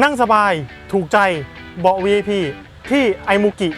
นั่งสบาย ถูกใจ เบาะ VIP ที่ไอมูกิ